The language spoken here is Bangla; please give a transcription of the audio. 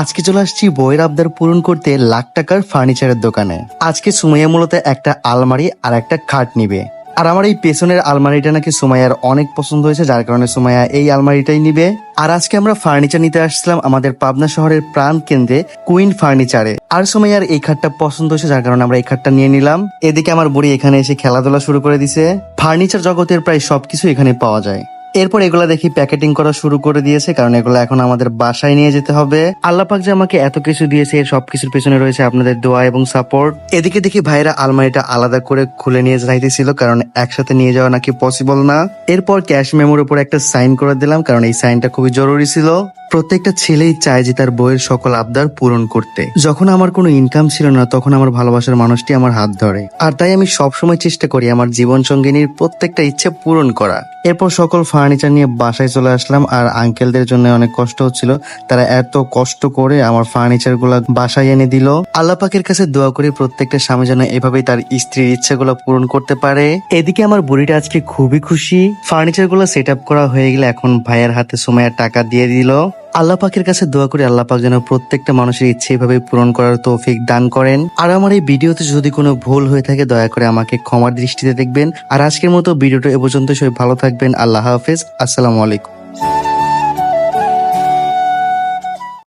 আজকে চলে আসছি বইয়ের আবদার পূরণ করতে লাখ টাকার ফার্নিচারের দোকানে। আজকে সুমাইয়া মূলত একটা আলমারি আর একটা খাট নিবে। আর আমার এই পেছনের আলমারিটা নাকি সুমাইয়ার অনেক পছন্দ হয়েছে, যার কারণে সুমাইয়া এই আলমারিটাই নিবে। আর আজকে আমরা ফার্নিচার নিতে আসছিলাম আমাদের পাবনা শহরের প্রাণ কেন্দ্রে কুইন ফার্নিচারে আর সুমাইয়ার এই খাটটা পছন্দ হয়েছে, যার কারণে আমরা এই খাটটা নিয়ে নিলাম। এদিকে আমার বুড়ি এখানে এসে খেলাধুলা শুরু করে দিছে। ফার্নিচার জগতের প্রায় সবকিছু এখানে পাওয়া যায়। এরপর এগুলা দেখি প্যাকেটিং করা শুরু করে দিয়েছে, কারণ এগুলো এখন আমাদের বাসায় নিয়ে যেতে হবে। আল্লাপাক যে আমাকে এত কিছু দিয়েছে, এর সবকিছুর পেছনে রয়েছে আপনাদের দোয়া এবং সাপোর্ট এদিকে দেখি ভাইরা আলমারিটা আলাদা করে খুলে নিয়ে যাইতেছিল, কারণ একসাথে নিয়ে যাওয়া নাকি পসিবল না। এরপর ক্যাশ মেমোর উপর একটা সাইন করে দিলাম, কারণ এই সাইনটা খুবই জরুরি ছিল। প্রত্যেকটা ছেলেই চায় যে তার বইয়ের সকল আবদার পূরণ করতে। যখন আমার কোনো ইনকাম ছিল না, তখন আমার ভালোবাসার মানুষটি আমার হাত ধরে। আর তাই আমি সবসময় চেষ্টা করি আমার জীবন সঙ্গিনীর প্রত্যেকটা ইচ্ছে পূরণ করা। এরপর সকল ফার্নিচার নিয়ে বাসায় চলে আসলাম, আর আঙ্কেলদের জন্য অনেক কষ্ট হচ্ছিল। তারা এত কষ্ট করে আমার ফার্নিচারগুলা বাসায় এনে দিল। আল্লাপাকের কাছে দোয়া করি প্রত্যেকটা স্বামী যেন এভাবেই তার স্ত্রীর ইচ্ছেগুলো পূরণ করতে পারে। এদিকে আমার বুড়িটা আজকে খুবই খুশি। ফার্নিচারগুলো সেট আপ করা হয়ে গেলে এখন ভাইয়ের হাতে সময়ের টাকা দিয়ে দিল। আল্লাহ পাকের কাছে দোয়া করি আল্লাহ পাক যেন প্রত্যেকটা মানুষের ইচ্ছে এভাবে পূরণ করার তৌফিক দান করেন। আর আমার এই ভিডিওতে যদি কোনো ভুল হয়ে থাকে, দয়া করে আমাকে ক্ষমার দৃষ্টিতে দেখবেন। আর আজকের মতো ভিডিওটা এ পর্যন্ত সবাই ভালো থাকবেন। আল্লাহ হাফেজ। আসসালামু আলাইকুম।